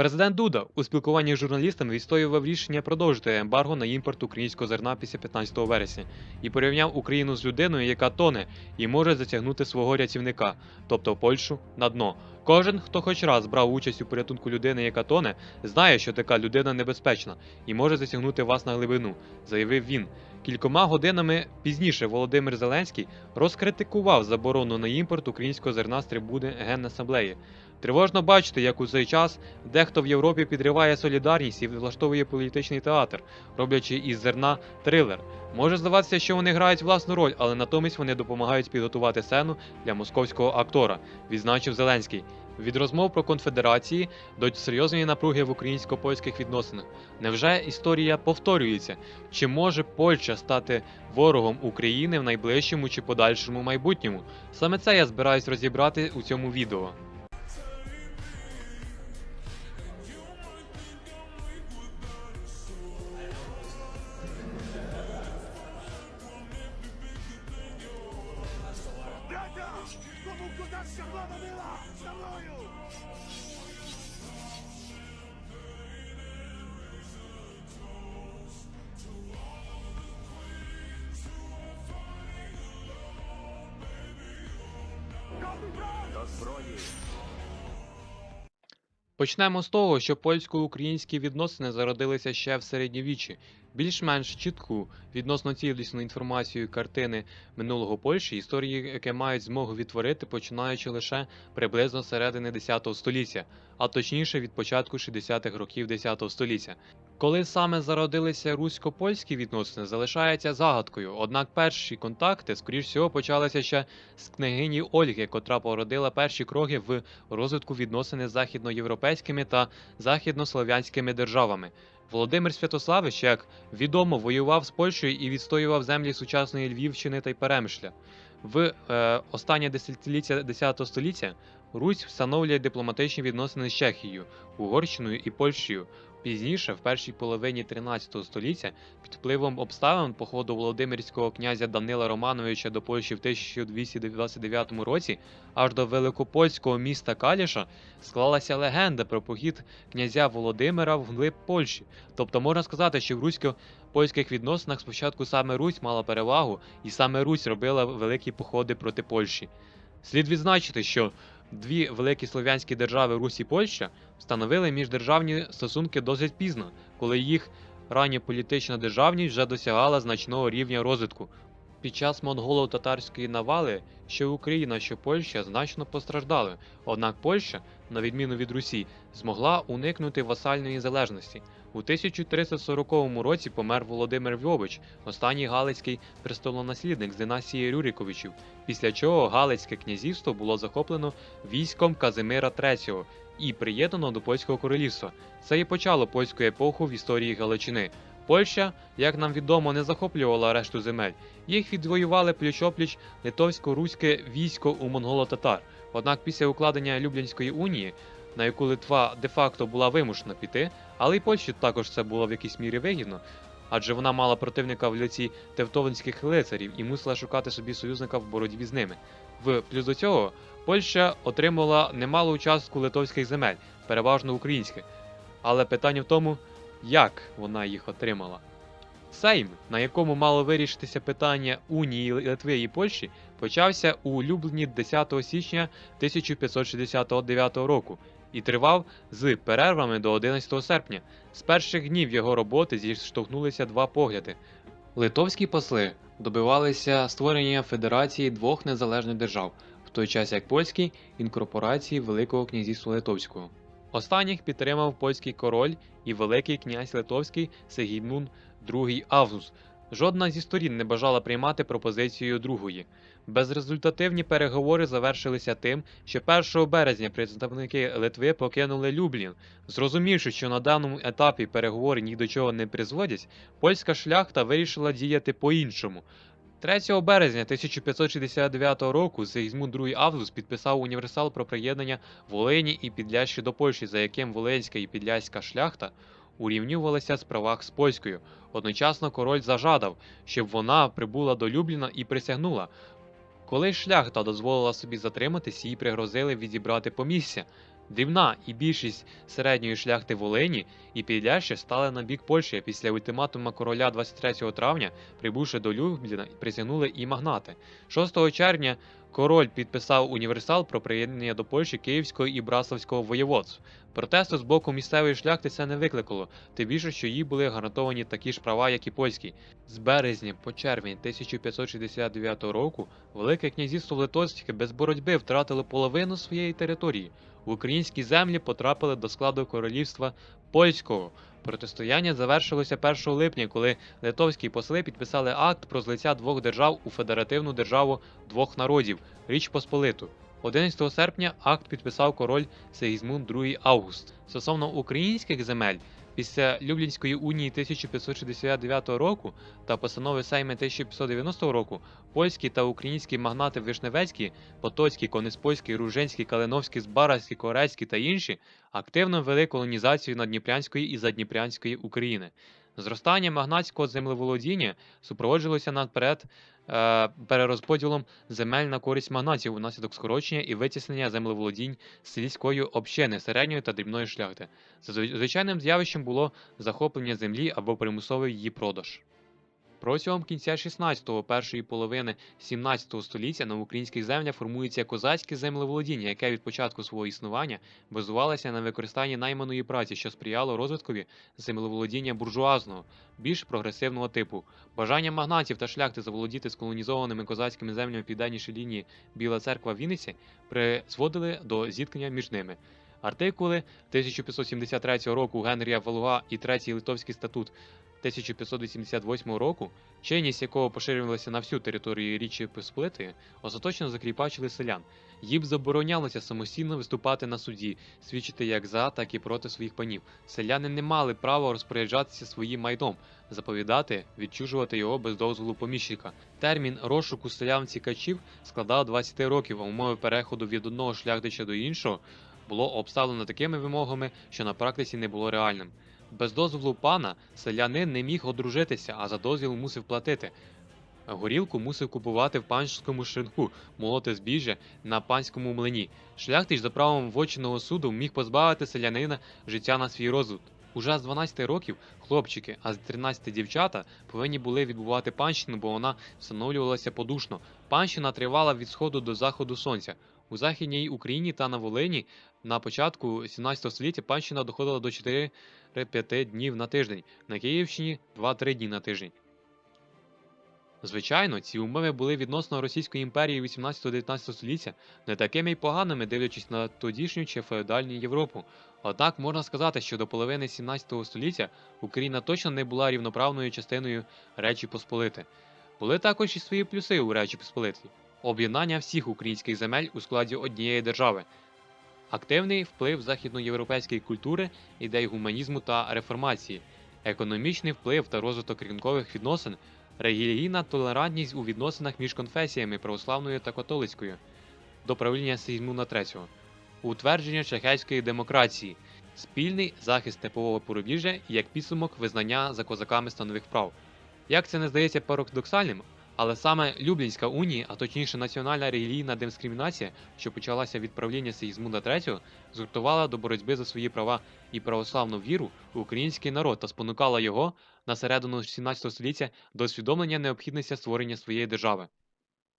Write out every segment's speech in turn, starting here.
Президент Дуда у спілкуванні з журналістами відстоював рішення продовжити ембарго на імпорт українського зерна після 15 вересня і порівняв Україну з людиною, яка тоне і може затягнути свого рятівника, тобто Польщу, на дно. Кожен, хто хоч раз брав участь у порятунку людини, яка тоне, знає, що така людина небезпечна і може затягнути вас на глибину, заявив він. Кількома годинами пізніше Володимир Зеленський розкритикував заборону на імпорт українського зерна з трибуни Генасамблеї. Тривожно бачити, як у цей час дехто в Європі підриває солідарність і влаштовує політичний театр, роблячи із зерна трилер. Може здаватися, що вони грають власну роль, але натомість вони допомагають підготувати сцену для московського актора, відзначив Зеленський. Від розмов про конфедерації до серйозної напруги в українсько-польських відносинах. Невже історія повторюється? Чи може Польща стати ворогом України в найближчому чи подальшому майбутньому? Саме це я збираюсь розібрати у цьому відео. До зброї! Почнемо з того, що польсько-українські відносини зародилися ще в середньовіччі. Більш-менш чітку відносно цілісну інформацію картини минулого Польщі, історії, яке мають змогу відтворити, починаючи лише приблизно середини 10 століття, а точніше від початку 60-х років 10 століття. Коли саме зародилися русько-польські відносини, залишається загадкою. Однак перші контакти, скоріш всього, почалися ще з княгині Ольги, котра породила перші кроки в розвитку відносини з західноєвропейськими та західнослов'янськими державами. Володимир Святославич, як відомо, воював з Польщею і відстоював землі сучасної Львівщини та й Перемишля. В е, останнє десятиліття X століття Русь встановлює дипломатичні відносини з Чехією, Угорщиною і Польщею. Пізніше, в першій половині 13 століття, під впливом обставин походу Володимирського князя Данила Романовича до Польщі в 1229 році, аж до великопольського міста Каліша, склалася легенда про похід князя Володимира в глиб Польщі. Тобто можна сказати, що в русько-польських відносинах спочатку саме Русь мала перевагу, і саме Русь робила великі походи проти Польщі. Слід відзначити, що дві великі слов'янські держави Русь і Польща встановили міждержавні стосунки досить пізно, коли їх рання політична державність вже досягала значного рівня розвитку. Під час монголо-татарської навали що Україна, що Польща значно постраждали, однак Польща, на відміну від Русі, змогла уникнути васальної залежності. У 1340 році помер Володимир Львович, останній галицький престолонаслідник з династії Рюриковичів, після чого Галицьке князівство було захоплено військом Казимира III і приєднано до польського королівства. Це і почало польську епоху в історії Галичини. Польща, як нам відомо, не захоплювала решту земель. Їх відвоювали пліч-опліч литовсько-руське військо у монголо-татар. Однак після укладення Люблянської унії, на яку Литва де-факто була вимушена піти, але й Польщі також це було в якійсь мірі вигідно, адже вона мала противника в лиці тевтонських лицарів і мусила шукати собі союзника в боротьбі з ними. В плюс до цього Польща отримала немалу частку литовських земель, переважно українських. Але питання в тому, як вона їх отримала. Сейм, на якому мало вирішитися питання Унії Литви і Польщі, почався у Любліні 10 січня 1569 року і тривав з перервами до 11 серпня. З перших днів його роботи зіштовхнулися два погляди. Литовські посли добивалися створення федерації двох незалежних держав, в той час як польські інкорпорації Великого князівства Литовського. Останніх підтримав польський король і великий князь Литовський Сегімун II Август. Жодна зі сторін не бажала приймати пропозицію другої. Безрезультативні переговори завершилися тим, що 1 березня представники Литви покинули Люблін. Зрозумівши, що на даному етапі переговори ні до чого не призводять, польська шляхта вирішила діяти по-іншому. 3 березня 1569 року Сигізмунд II Август підписав універсал про приєднання Волині і Підлящі до Польщі, за яким Волинська і Підляська шляхта урівнювалися з правах з польською. Одночасно король зажадав, щоб вона прибула до Любліна і присягнула. Коли шляхта дозволила собі затриматись, їй пригрозили відібрати помісся. Дрібна і більшість середньої шляхти Волині і Підляща стали на бік Польщі після ультиматума короля 23 травня, прибувши до Любліна, присягнули і магнати. 6 червня король підписав універсал про приєднання до Польщі Київського і Браславського воєводств. Протесту з боку місцевої шляхти це не викликало, тим більше, що їй були гарантовані такі ж права, як і польські. З березня по червень 1569 року Велике князівство Литовське без боротьби втратило половину своєї території. Українські землі потрапили до складу королівства польського. Протистояння завершилося 1 липня, коли литовські посли підписали акт про злиття двох держав у федеративну державу двох народів Річ Посполиту. 11 серпня акт підписав король Сегізмунд II Август. Стосовно українських земель, після Люблінської унії 1569 року та постанови Сейми 1590 року польські та українські магнати Вишневецькі, Потоцький, Конеспольський, Руженський, Калиновський, Збаразький, Корецький та інші активно вели колонізацію Надніпрянської і Задніпрянської України. Зростання магнатського землеволодіння супроводжувалося наперед е, перерозподілом земель на користь магнатів внаслідок скорочення і витіснення землеволодінь сільської общини середньої та дрібної шляхти. Звичайним з'явищем було захоплення землі або примусовий її продаж. Протягом кінця 16-го, першої половини 17 століття на українських землях формується козацьке землеволодіння, яке від початку свого існування базувалося на використанні найманої праці, що сприяло розвиткові землеволодіння буржуазного, більш прогресивного типу. Бажання магнатів та шляхти заволодіти сколонізованими козацькими землями південнішої лінії Біла церква Вінниці призводили до зіткнення між ними. Артикули 1573 року Генрія Валуа і Третій Литовський статут 1588 року, чинність якого поширювалася на всю територію Річі Посполитої, остаточно закріпачили селян. Їм заборонялося самостійно виступати на суді, свідчити як за, так і проти своїх панів. Селяни не мали права розпоряджатися своїм майном, заповідати, відчужувати його без дозволу поміщика. Термін розшуку селян цікачів складав 20 років, а умови переходу від одного шляхтича до іншого було обставлено такими вимогами, що на практиці не було реальним. Без дозволу пана селянин не міг одружитися, а за дозвіл мусив платити. Горілку мусив купувати в панському шинку, молоти збіжжя на панському млині. Шляхтич за правом вочиного суду міг позбавити селянина життя на свій розсуд. Уже з 12 років хлопчики, а з 13 дівчата повинні були відбувати панщину, бо вона встановлювалася подушно. Панщина тривала від сходу до заходу сонця. У Західній Україні та на Волині на початку 17 століття панщина доходила до 4-5 днів на тиждень, на Київщині 2-3 дні на тиждень. Звичайно, ці умови були відносно Російської імперії 18-19 століття не такими й поганими, дивлячись на тодішню чи феодальну Європу. Однак можна сказати, що до половини 17 століття Україна точно не була рівноправною частиною Речі Посполити. Були також і свої плюси у Речі Посполитій. Об'єднання всіх українських земель у складі однієї держави, активний вплив західноєвропейської культури, ідей гуманізму та реформації, економічний вплив та розвиток ринкових відносин, релігійна толерантність у відносинах між конфесіями православною та католицькою, до правління Сигізмунда III, утвердження шляхетської демократії, спільний захист степового порубіжжя як підсумок визнання за козаками станових прав. Як це не здається парадоксальним, але саме Люблінська унія, а точніше національна релігійна дискримінація, що почалася від правління Сигізмунда III, згуртувала до боротьби за свої права і православну віру у український народ та спонукала його на середину 17 століття до усвідомлення необхідності створення своєї держави.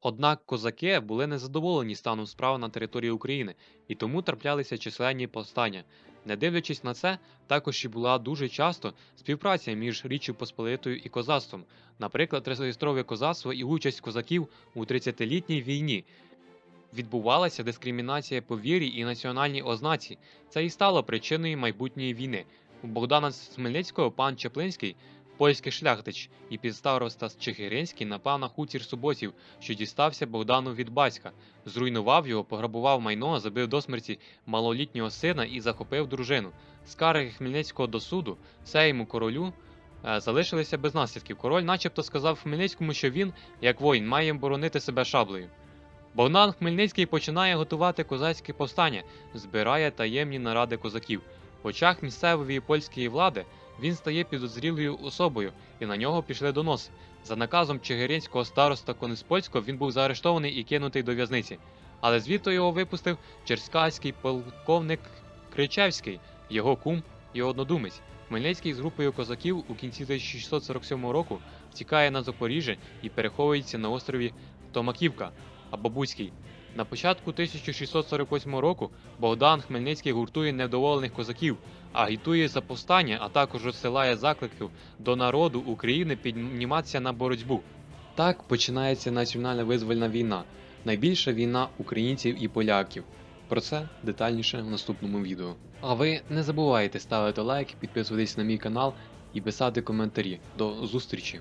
Однак козаки були незадоволені станом справ на території України і тому траплялися численні повстання. Не дивлячись на це, також і була дуже часто співпраця між Річчю Посполитою і козацтвом, наприклад, реєстрове козацтво і участь козаків у 30-літній війні. Відбувалася дискримінація по вірі і національній ознаці. Це і стало причиною майбутньої війни. У Богдана Смельницького пан Чеплинський, польський шляхтич, і підстароста Чигиринський напав на хутір суботів, що дістався Богдану від батька, зруйнував його, пограбував майно, забив до смерті малолітнього сина і захопив дружину. Скарги Хмельницького до суду, сейму королю е, залишилися без наслідків. Король, начебто, сказав Хмельницькому, що він, як воїн, має боронити себе шаблею. Богдан Хмельницький починає готувати козацьке повстання, збирає таємні наради козаків. В очах місцевої польської влади він стає підозрілою особою, і на нього пішли доноси. За наказом Чигиринського староста Конеспольського він був заарештований і кинутий до в'язниці. Але звідти його випустив черськаський полковник Кричевський, його кум і однодумець. Хмельницький з групою козаків у кінці 1647 року втікає на Запоріжжя і переховується на острові Томаківка або Бузький. На початку 1648 року Богдан Хмельницький гуртує невдоволених козаків, агітує за повстання, а також розсилає закликів до народу України підніматися на боротьбу. Так починається національна визвольна війна, найбільша війна українців і поляків. Про це детальніше в наступному відео. А ви не забувайте ставити лайк, підписуватись на мій канал і писати коментарі. До зустрічі!